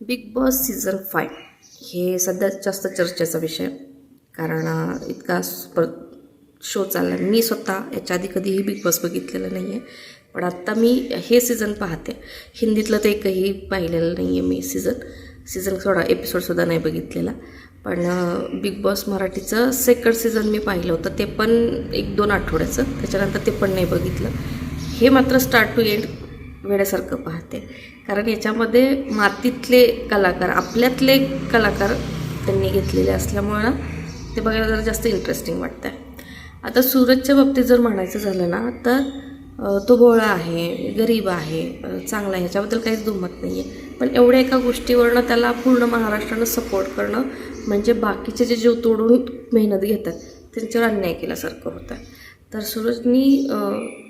Big boss season five हे सध्या जास्त चर्चेचा विषय. कारण इतका स्प शो चालला मी स्वतः याच्या आधी कधीही बिग बॉस बघितलेलं नाही आहे पण आत्ता मी हे सीझन पाहते. हिंदीतलं ते एकही पाहिलेलं नाही आहे मी सीझन सीझन थोडा एपिसोडसुद्धा नाही बघितलेला. पण बिग बॉस मराठीचं सेकंड सीझन मी पाहिलं होतं. ते पण एक दोन आठवड्याचं. त्याच्यानंतर ते पण नाही बघितलं. हे मात्र स्टार्ट टू एंड वेड्यासारखं पाहते. कारण याच्यामध्ये मातीतले कलाकार आपल्यातले कलाकार त्यांनी घेतलेले असल्यामुळं ना ते बघायला जरा जास्त इंटरेस्टिंग वाटतं आहे आता सूरजच्या बाबतीत जर म्हणायचं झालं ना तर तो भोळा आहे गरीब आहे चांगला आहे ह्याच्याबद्दल काहीच दुमत नाही आहे पण एवढ्या एका गोष्टीवरनं त्याला पूर्ण महाराष्ट्रानं सपोर्ट करणं म्हणजे बाकीचे जे जीव तोडून मेहनत घेतात त्यांच्यावर अन्याय केल्यासारखं होतं तर सूरजनी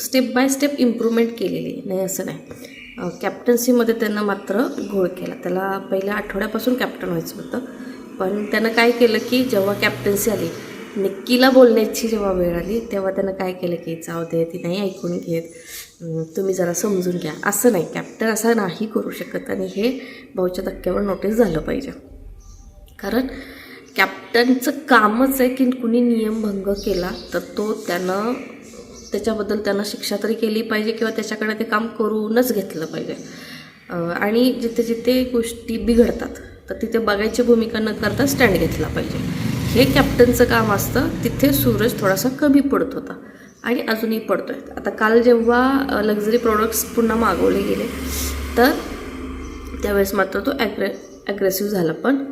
स्टेप बाय स्टेप इम्प्रूव्हमेंट केलेली नाही असं नाही. कॅप्टन्सीमध्ये त्यानं मात्र घोळ केला. त्याला पहिल्या आठवड्यापासून कॅप्टन व्हायचं होतं. पण त्यानं काय केलं की जेव्हा कॅप्टन्सी आली निक्कीला बोलण्याची जेव्हा वेळ आली तेव्हा त्यानं काय केलं की जाऊ दे ती नाही ऐकून घेत. तुम्ही जरा समजून घ्या. असं नाही. कॅप्टन असं नाही करू शकत. आणि हे भाऊच्या धक्क्यावर नोटीस झालं पाहिजे. कारण कॅप्टनचं कामच आहे की कुणी नियमभंग केला तर तो त्यानं त्याच्याबद्दल त्यांना शिक्षा तरी केली पाहिजे किंवा त्याच्याकडे ते काम करूनच घेतलं पाहिजे. आणि जिथे जिथे गोष्टी बिघडतात तर तिथे बघायची भूमिका न करता स्टँड घेतला पाहिजे. हे कॅप्टनचं काम असतं तिथे सूरज थोडासा कमी पडत होता आणि अजूनही पडतो आहे आता काल जेव्हा लक्झरी प्रोडक्ट्स पुन्हा मागवले गेले तर त्यावेळेस मात्र तो ॲग्रे ॲग्रेसिव्ह झाला. पण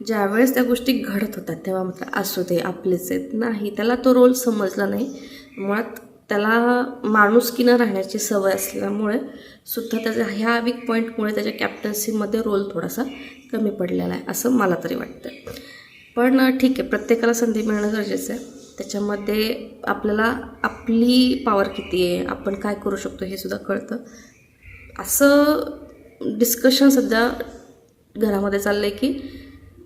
ज्यावेळेस त्या गोष्टी घडत होतात तेव्हा मात्र असू दे आपलेच आहेत. नाही त्याला तो रोल समजला नाही. मुळात त्याला माणुसकीनं राहण्याची सवय असल्यामुळे सुद्धा त्याच्या ह्या वीक पॉईंटमुळे त्याच्या कॅप्टन्सीमध्ये रोल थोडासा कमी पडलेला आहे असं मला तरी वाटतं पण ठीक आहे प्रत्येकाला संधी मिळणं गरजेचं आहे. त्याच्यामध्ये आपल्याला आपली पॉवर किती आहे आपण काय करू शकतो हे सुद्धा कळतं. असं डिस्कशन सध्या घरामध्ये चाललं आहे की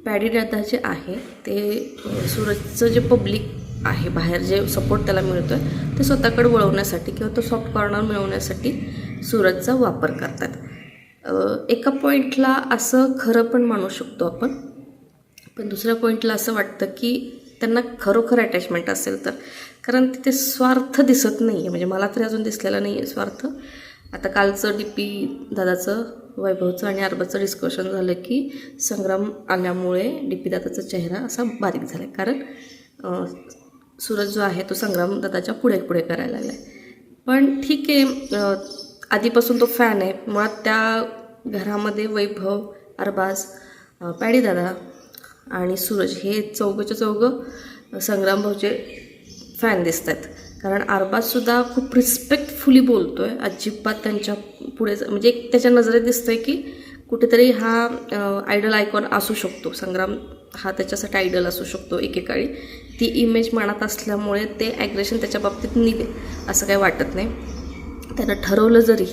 पॅडी जे आहे ते सुरतचं सूरजचं जे पब्लिक आहे बाहेर जे सपोर्ट त्याला मिळतो आहे ते स्वतःकडे वळवण्यासाठी किंवा तो सॉफ्ट कॉर्नर मिळवण्यासाठी सूरजचा वापर करतात. एका पॉईंटला असं खरं पण मानू शकतो आपण पण दुसऱ्या पॉईंटला असं वाटतं की त्यांना खरोखर अटॅचमेंट असेल तर. कारण तिथे स्वार्थ दिसत नाही आहे म्हणजे मला तरी अजून दिसलेला नाही आहे स्वार्थ. आता कालचं डी पी दादाचं वैभवचं आणि अरबाचं डिस्कशन झालं की संग्राम आल्यामुळे डी चेहरा असा बारीक झाला आहे कारण सूरज जो आहे तो संग्राम दादाच्या पुढे पुढे करायला लागला आहे पण ठीक आहे आधीपासून तो फॅन आहे. मुळात त्या घरामध्ये वैभव अरबाज पॅडीदादा आणि सूरज हे चौघंच्या चौघं संग्राम भाऊचे फॅन दिसत आहेत कारण अरबाजसुद्धा खूप रिस्पेक्टफुली बोलतो आहे अजिबात त्यांच्या पुढे म्हणजे एक त्याच्या नजरेत दिसतं आहे की कुठेतरी हा आयडल आयकॉन असू शकतो. संग्राम हा त्याच्यासाठी आयडल असू शकतो एकेकाळी. ती इमेज मनात असल्यामुळे ते ॲग्रेशन त्याच्या बाबतीत निघे असं काही वाटत नाही. त्यानं ठरवलं जरी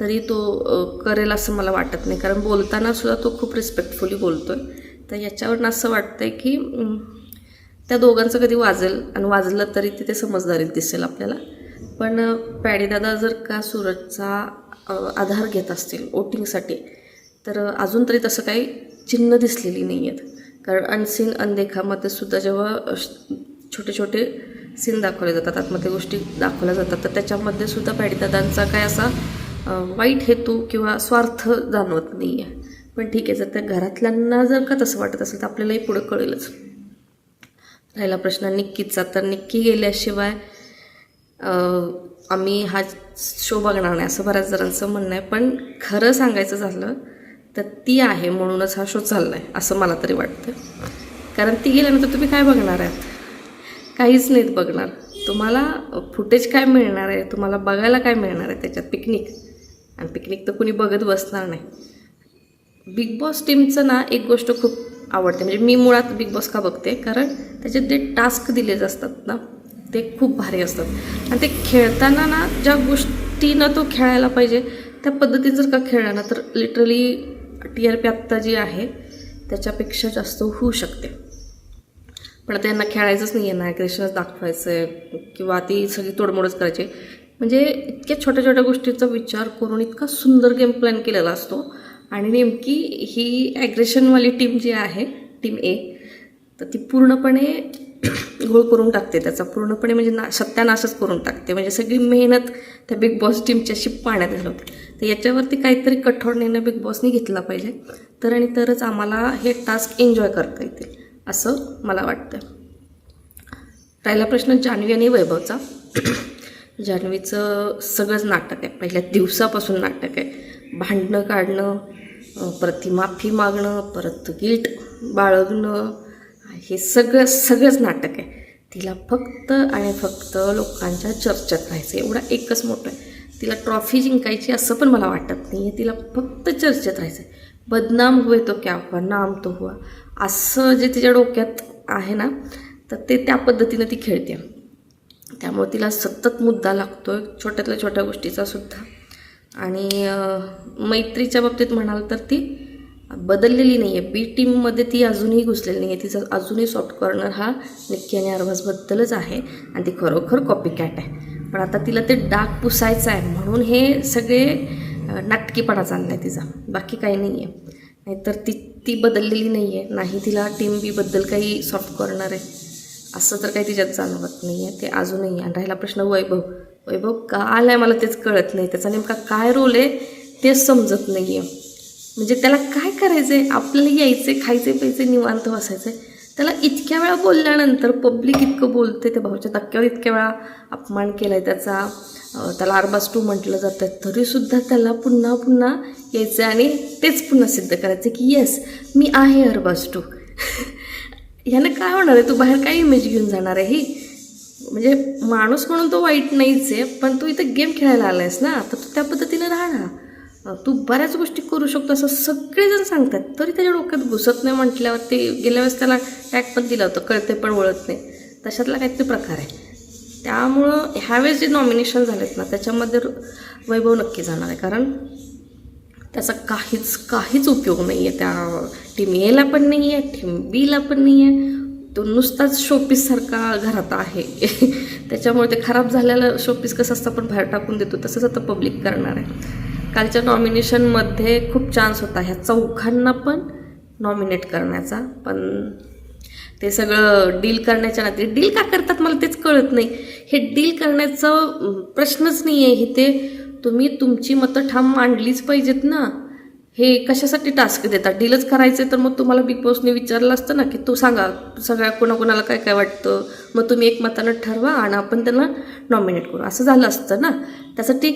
तरी तो करेल असं मला वाटत नाही. कारण बोलतानासुद्धा तो खूप रिस्पेक्टफुली बोलतो आहे तर याच्यावरून असं वाटतं आहे की त्या दोघांचं कधी वाजेल आणि वाजलं तरी तिथे समजदारीत दिसेल आपल्याला. पण पॅडीदादा जर का सूरजचा आधार घेत असतील वोटिंगसाठी तर अजून तरी तसं काही चिन्ह दिसलेली नाही आहेत कारण अनसीन अनदेखामध्ये सुद्धा जेव्हा छोटे छोटे सीन दाखवले जातात आत्महत्या गोष्टी दाखवल्या जातात तर त्याच्यामध्ये सुद्धा पॅडीदादांचा काय असा वाईट हेतू किंवा स्वार्थ जाणवत नाही आहे पण ठीक आहे जर त्या घरातल्यांना जर का तसं वाटत असेल तर आपल्यालाही पुढं कळेलच. राहिला प्रश्न निक्कीचा. तर निक्की गेल्याशिवाय आम्ही हा शो बघणार नाही असं बऱ्याच जणांचं म्हणणं आहे. पण खरं सांगायचं झालं तर ती आहे म्हणूनच हा शो चालला आहे असं मला तरी वाटतं कारण ती गेल्यानंतर तुम्ही काय बघणार आहात काहीच नाहीत बघणार. तुम्हाला फुटेज काय मिळणार आहे? तुम्हाला बघायला काय मिळणार आहे त्याच्यात? पिकनिक. आणि पिकनिक तर कुणी बघत बसणार नाही. बिग बॉस टीमचं ना एक गोष्ट खूप आवडते. म्हणजे मी मुळात बिग बॉस का बघते? कारण त्याच्यात जे टास्क दिले असतात ना ते खूप भारी असतात. आणि ते खेळताना ना ज्या गोष्टीनं तो खेळायला पाहिजे त्या पद्धतीनं जर का खेळला ना तर लिटरली टी आर पी आत्ता जी आहे त्याच्यापेक्षा जास्त होऊ शकते. पण आता यांना खेळायचंच नाही आहे ना ॲग्रेशनच दाखवायचं आहे किंवा ती सगळी तोडमोडच करायची. म्हणजे इतक्या छोट्या छोट्या गोष्टींचा विचार करून इतका सुंदर गेम प्लॅन केलेला असतो. आणि नेमकी ही ॲग्रेशनवाली टीम जी आहे टीम ए तर ती पूर्णपणे घोळ करून टाकते त्याचा. पूर्णपणे म्हणजे ना सत्यानाशच करून टाकते. म्हणजे सगळी मेहनत त्या बिग बॉस टीमची अशी पाण्यात घालवते. तर याच्यावरती काहीतरी कठोर निर्णय बिग बॉसने घेतला पाहिजे. तर आणि तरच आम्हाला हे टास्क एन्जॉय करता येतील असं मला वाटतं. राहिला प्रश्न जान्हवी आणि वैभवचा. जान्हवीचं सगळंच नाटक आहे. पहिल्या दिवसापासून नाटक आहे. भांडणं काढणं प्रतिमाफी परत ती माफी मागणं परत गिल्ट बाळगणं हे सगळं सगळंच नाटक आहे. तिला फक्त आणि फक्त लोकांच्या चर्चेत राहायचं एवढा एकच मोठं आहे. तिला ट्रॉफी जिंकायची असं पण मला वाटत नाही आहे. तिला फक्त चर्चेत राहायचं आहे. बदनाम हुए तो क्या हुआ? नाम तो हुआ. असं जे तिच्या डोक्यात आहे ना तर ते त्या पद्धतीनं ती खेळते. त्यामुळे तिला सतत मुद्दा लागतो आहे छोट्यातल्या छोट्या गोष्टीचा सुद्धा. आणि मैत्रीच्या बाबतीत म्हणाल तर ती बदललेली नाही आहे बी टीममध्ये ती अजूनही घुसलेली नाही आहे तिचा अजूनही सॉफ्ट कॉर्नर हा निक्की आणि अरवाजबद्दलच आहे आणि ती खरोखर कॉपी कॅट आहे. पण आता तिला ते डाग पुसायचं आहे म्हणून हे सगळे नाटकीपणा चालला आहे तिचा. बाकी काही नाही आहे नाहीतर ती ती बदललेली नाही आहे नाही तिला टीम बीबद्दल काही सॉफ्ट कॉर्नर आहे. असं तर काही तिच्यात जाणवत नाही आहे ते अजूनही आहे. आणि राहिला प्रश्न वैभव. वैभव का आलाय मला तेच कळत नाही. त्याचा नेमका काय रोल आहे तेच समजत नाही आहे म्हणजे त्याला काय करायचं आहे आपल्याला यायचे खायचे प्यायचे निवांत बसायचं आहे त्याला इतक्या वेळा बोलल्यानंतर पब्लिक इतकं बोलते त्या भाऊच्या धक्क्यावर इतक्या वेळा अपमान केला आहे त्याचा त्याला अरबाज टू म्हटलं जातं. तरीसुद्धा त्याला पुन्हा पुन्हा यायचं आहे आणि तेच पुन्हा सिद्ध करायचं की येस मी आहे अरबाज टू ह्यानं काय होणार आहे? तू बाहेर काय इमेज घेऊन जाणार आहे? ही म्हणजे माणूस म्हणून तो वाईट नाहीच आहे पण तू इथं गेम खेळायला आला आहेस ना तर तू त्या पद्धतीने राहणार तू बऱ्याच गोष्टी करू शकतो असं सगळेजण सांगतात तरी त्याच्या डोक्यात घुसत नाही म्हटल्यावर ते गेल्या वेळेस त्याला टॅग पण दिलं होतं कळते पण वळत नाही. तशातला काहीतरी प्रकार आहे. त्यामुळं ह्यावेळेस जे नॉमिनेशन झालेत ना त्याच्यामध्ये वैभव नक्की जाणार आहे कारण त्याचा काहीच काहीच उपयोग नाही आहे त्या टीम एला पण नाही आहे टीम बीला पण नाही आहे तो नुसताच शोपीससारखा घरात आहे. त्याच्यामुळे ते खराब झालेलं शोपीस कसं असतं आपण बाहेर टाकून देतो तसंच आता पब्लिक करणार आहे. कालच्या नॉमिनेशनमध्ये खूप चान्स होता ह्या चौघांना पण नॉमिनेट करण्याचा. पण ते सगळं डील करण्याच्या नाते डील का करतात मला तेच कळत नाही. हे डील करण्याचा प्रश्नच नाही आहे हे ते तुम्ही तुमची मतं ठाम मांडलीच पाहिजेत ना. हे कशासाठी टास्क देतात? डीलच करायचं तर मग तुम्हाला बिग बॉसने विचारलं असतं ना की तू सांगा सगळ्या कोणाकोणाला काय काय वाटतं? मग तुम्ही एकमतानं ठरवा आणि आपण त्यांना नॉमिनेट करू. असं झालं असतं ना. त्यासाठी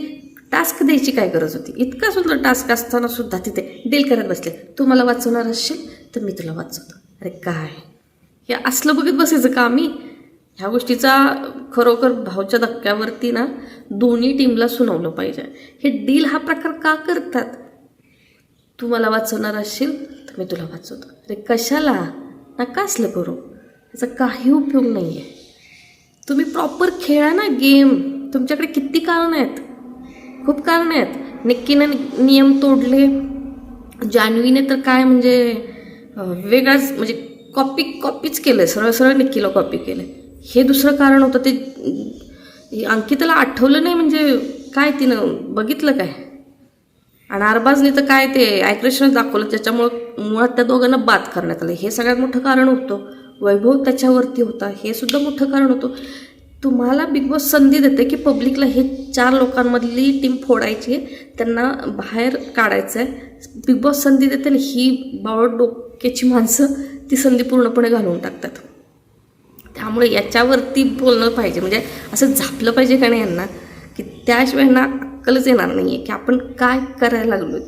टास्क द्यायची काय गरज होती? इतका सुंदर टास्क असताना सुद्धा तिथे डील करत बसले. तू मला वाचवणार असशील तर मी तुला वाचवतो. अरे काय? हे असलं बघत बसायचं का आम्ही? ह्या गोष्टीचा खरोखर भावच्या धक्क्यावरती ना दोन्ही टीमला सुनावलं पाहिजे. हे डील हा प्रकार का करतात? तू मला वाचवणार असशील तर मी तुला वाचवतो. अरे कशाला? नका असलं करू. त्याचा काही उपयोग नाही आहे तुम्ही प्रॉपर खेळा ना गेम तुमच्याकडे किती कारणं आहेत? खूप कारणं आहेत. निक्कीनं नियम तोडले. जान्हवीने तर काय म्हणजे वेगळाच म्हणजे कॉपी कॉपीच केलं. सरळ सरळ निक्कीला कॉपी केलं. हे दुसरं कारण होतं. ते अंकिताला आठवलं नाही म्हणजे काय तिनं बघितलं काय? आणि अरबाजने तर काय ते ॲग्रेशन दाखवलं त्याच्यामुळं मुळात त्या दोघांना बाद करण्यात आलं. हे सगळ्यात मोठं कारण होतं. वैभव त्याच्यावरती होता. हे सुद्धा मोठं कारण होतं. तुम्हाला बिग बॉस संधी देते की पब्लिकला हे चार लोकांमधली टीम फोडायची त्यांना बाहेर काढायचं आहे. बिग बॉस संधी देते आणि ही बावळ डोक्याची माणसं ती संधी पूर्णपणे घालवून टाकतात. त्यामुळे याच्यावरती बोलणं पाहिजे. म्हणजे असं झापलं पाहिजे का नाही यांना? की त्याशिवाय ना अक्कलच येणार नाही आहे की आपण काय करायला लागलो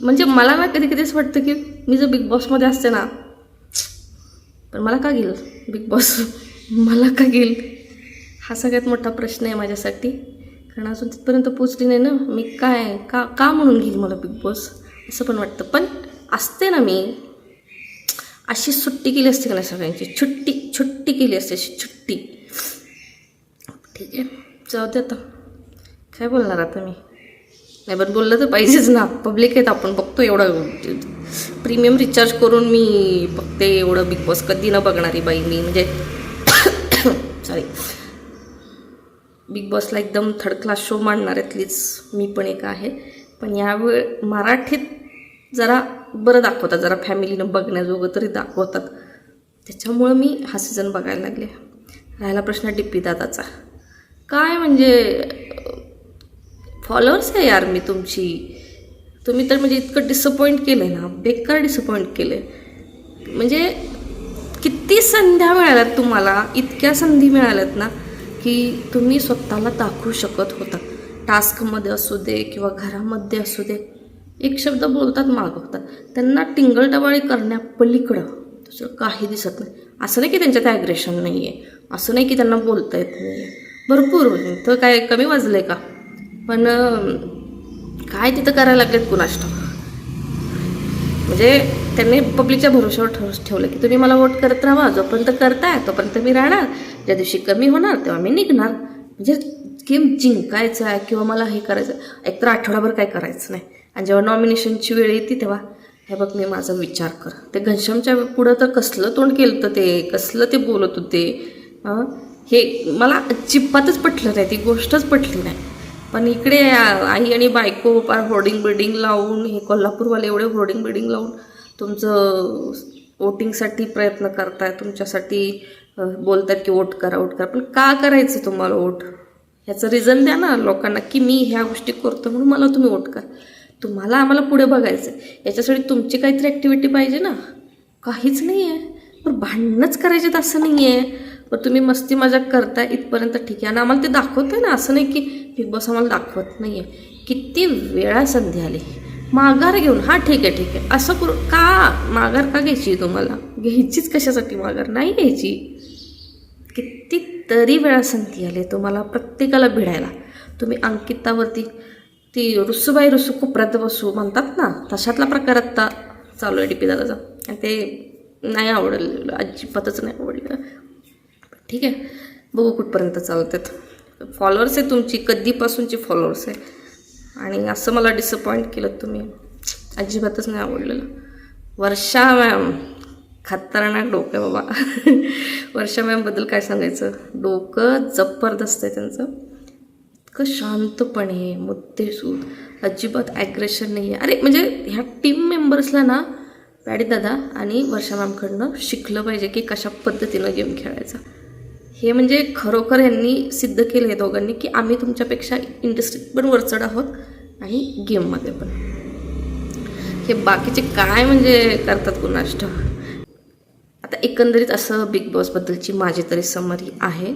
म्हणजे मला ना कधी कधीच वाटतं की मी जर बिग बॉसमध्ये असते ना पण मला का घेईल बिग बॉस? मला का घेईल? हा सगळ्यात मोठा प्रश्न आहे माझ्यासाठी. कारण अजून तिथपर्यंत पोचली नाही ना. मी काय का का म्हणून घेईल मला बिग बॉस? असं पण वाटतं. पण असते ना मी. अशी सुट्टी केली असते का नाही सगळ्यांची? छुट्टी छुट्टी केली असते अशी छुट्टी. ठीक आहे. जाऊ दे आता. काय बोलणार आता मी? नाही बरं बोललं तर पाहिजेच ना. पब्लिक आहेत आपण बघतो एवढं. प्रीमियम रिचार्ज करून मी बघते एवढं बिग बॉस कधी न बघणारी बाई मी म्हणजे सॉरी बिग बॉसला एकदम थर्ड क्लास शो मांडणाऱ्यातलीच मी पण एक आहे. पण यावेळ मराठीत जरा बरं दाखवतात जरा फॅमिलीनं बघण्याजोगं तरी दाखवतात. त्याच्यामुळं मी हा सीझन बघायला लागले. राहिला प्रश्न डिप्पी दादाचा. काय म्हणजे फॉलोअर्स आहे यार मी तुमची. तुम्ही तर म्हणजे इतकं डिसअपॉइंट केलं आहे ना बेकार डिसअपॉइंट केलं आहे म्हणजे किती संध्या मिळाल्यात तुम्हाला इतक्या संधी मिळाल्यात ना की तुम्ही स्वतःला दाखवू शकत होता. टास्कमध्ये असू दे किंवा घरामध्ये असू दे एक शब्द बोलतात मागवतात. त्यांना टिंगलटवाळी करण्यापलीकडं दुसरं काही दिसत नाही. असं नाही की त्यांच्यात ॲग्रेशन नाही आहे असं नाही की त्यांना बोलता येत नाही आहे भरपूर तर काय कमी वाजलं आहे का? पण काय तिथं करायला लागलेत कुणाष्ट म्हणजे त्यांनी पब्लिकच्या भरोश्यावर ठेव ठेवलं की तुम्ही मला वोट करत राहा जोपर्यंत करताय तोपर्यंत मी राहणार. ज्या दिवशी कमी होणार तेव्हा मी निघणार. म्हणजे गेम जिंकायचं आहे किंवा मला हे करायचं आहे. एकतर आठवडाभर काय करायचं नाही. आणि जेव्हा नॉमिनेशनची वेळ येते तेव्हा हे बघ मी माझा विचार कर. ते घनश्यामच्या पुढं तर कसलं तोंड केलं तर ते कसलं ते बोलत होते. हे मला अजिबातच पटलं नाही ती गोष्टच पटली नाही. पण इकडे आई आणि बायको पार होर्डिंग बिल्डिंग लावून हे कोल्हापूरवाले एवढे होर्डिंग बिल्डिंग लावून तुमचं वोटिंगसाठी प्रयत्न करताय तुमच्यासाठी बोलतात की वोट करा वोट करा. पण का करायचं तुम्हाला वोट ह्याचं रिझन द्या ना लोकांना की मी ह्या गोष्टी करतो म्हणून मला तुम्ही वोट करा. तुम्हाला आम्हाला पुढे बघायचं आहे याच्यासाठी तुमची काहीतरी ॲक्टिव्हिटी पाहिजे ना. काहीच नाही आहे पण भांडणंच करायचे असं नाही आहे पण तुम्ही मस्ती मजाक करताय इथपर्यंत ठीक आहे. आणि आम्हाला ते दाखवतंय ना असं नाही की बिग बॉस आम्हाला दाखवत नाही आहे किती वेळा संधी आली. माघार घेऊन हां ठीक आहे ठीक आहे. असं करू का माघार का घ्यायची तुम्हाला? घ्यायचीच कशासाठी माघार? नाही घ्यायची. कितीतरी वेळा संधी आली तुम्हाला प्रत्येकाला भिडायला. तुम्ही अंकितावरती ती रुसूबाई रुसू कोपऱ्यात बसू म्हणतात ना तशातला प्रकार आत्ता चालू आहे डी पी दादाचा. आणि ते नाही आवडलं अजिबातच नाही आवडलेलं ठीक आहे बघू कुठपर्यंत चालतात. फॉलोअर्स आहे तुमची कधीपासूनची फॉलोअर्स आहे. आणि असं मला डिसअपॉइंट केलं तुम्ही. अजिबातच नाही आवडलेलं. वर्षा मॅम खतरनाक डोकं आहे बाबा. वर्षा मॅमबद्दल काय सांगायचं? डोकं जबरदस्त आहे त्यांचं. इतकं शांतपणे मुद्देसूद. अजिबात ॲग्रेशन नाही आहे अरे म्हणजे ह्या टीम मेंबर्सला ना पॅडी दादा आणि वर्षा मॅमकडनं शिकलं पाहिजे की कशा पद्धतीनं गेम खेळायचा. हे म्हणजे खरोखर यांनी सिद्ध केलं आहे दोघांनी की आम्ही तुमच्यापेक्षा इंडस्ट्रीत पण वरचढ आहोत आणि गेममध्ये पण. हे बाकीचे काय म्हणजे करतात कुणाष्ट आता एकंदरीत असं बिग बॉसबद्दलची माझी तरी समरी आहे.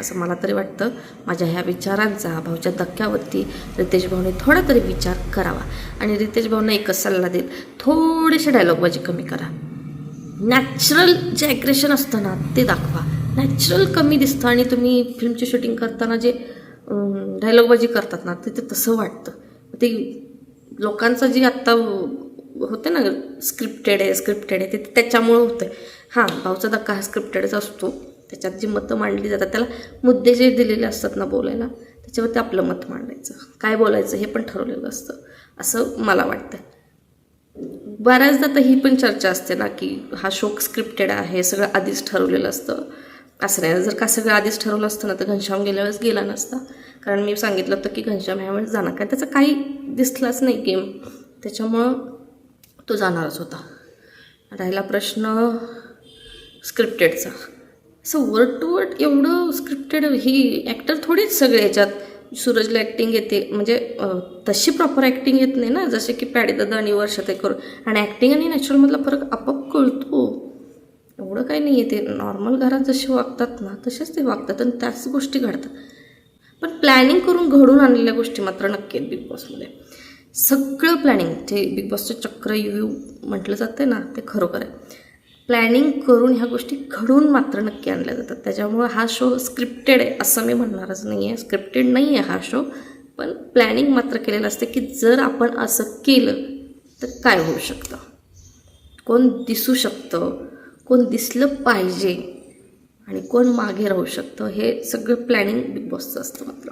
असं मला तरी वाटतं. माझ्या ह्या विचारांचा भाऊच्या धक्क्यावरती रितेश भाऊने थोडा तरी विचार करावा. आणि रितेश भाऊने एकच सल्ला देईल थोडेसे डायलॉगबाजी कमी करा. नॅचरल जे ॲग्रेशन असतं ना ते दाखवा. नॅचरल कमी दिसतं आणि तुम्ही फिल्मची शूटिंग करताना जे डायलॉगबाजी करतात ना ते ते तसं वाटतं. ते लोकांचं जे आत्ता होते ना स्क्रिप्टेड आहे स्क्रिप्टेड आहे ते त्याच्यामुळं होतं आहे हां भाऊचा धक्का हा स्क्रिप्टेडच असतो. त्याच्यात जी मतं मांडली जातात त्याला मुद्दे जे दिलेले असतात ना बोलायला त्याच्यावरती आपलं मत मांडायचं. काय बोलायचं हे पण ठरवलेलं असतं. असं मला वाटतं. बऱ्याचदा तर ही पण चर्चा असते ना की हा शोक स्क्रिप्टेड आहे सगळं आधीच ठरवलेलं असतं. असं नाही जर का सगळं आधीच ठरवलं असतं ना तर घनश्याम गेल्या वेळेस गेला नसता. कारण मी सांगितलं होतं की घनश्याम ह्या वेळेस जाणार कारण त्याचा काही दिसलाच नाही गेम त्याच्यामुळं तो जाणारच होता. राहिला प्रश्न स्क्रिप्टेडचा असं वर्ड टू वर्ड एवढं स्क्रिप्टेड ही ॲक्टर थोडीच सगळे याच्यात सूरजला ॲक्टिंग येते. म्हणजे तशी प्रॉपर ॲक्टिंग येत नाही ना. जसे की पॅडीदादा आणि वर्ष ते करू. आणि ॲक्टिंग आणि नॅचरलमधला फरक आपोआप कळतो. एवढं काही नाही आहे ते. नॉर्मल घरात जसे वागतात ना तसेच ते वागतात आणि त्याच गोष्टी घडतात. पण प्लॅनिंग करून घडून आणलेल्या गोष्टी मात्र नक्की आहेत बिग बॉसमध्ये सगळं प्लॅनिंग जे बिग बॉसचं चक्र यू म्हटलं जातं ना ते खरोखर आहे. प्लॅनिंग करून ह्या गोष्टी घडून मात्र नक्की आणल्या जातात. त्याच्यामुळं हा शो स्क्रिप्टेड आहे असं मी म्हणणारच नाही आहे स्क्रिप्टेड नाही आहे हा शो पण प्लॅनिंग मात्र केलेलं असतं की जर आपण असं केलं तर काय होऊ शकतं? कोण दिसू शकतं? कोण दिसलं पाहिजे? आणि कोण मागे राहू शकतं? हे सगळं प्लॅनिंग बिग बॉसचं असतं मात्र.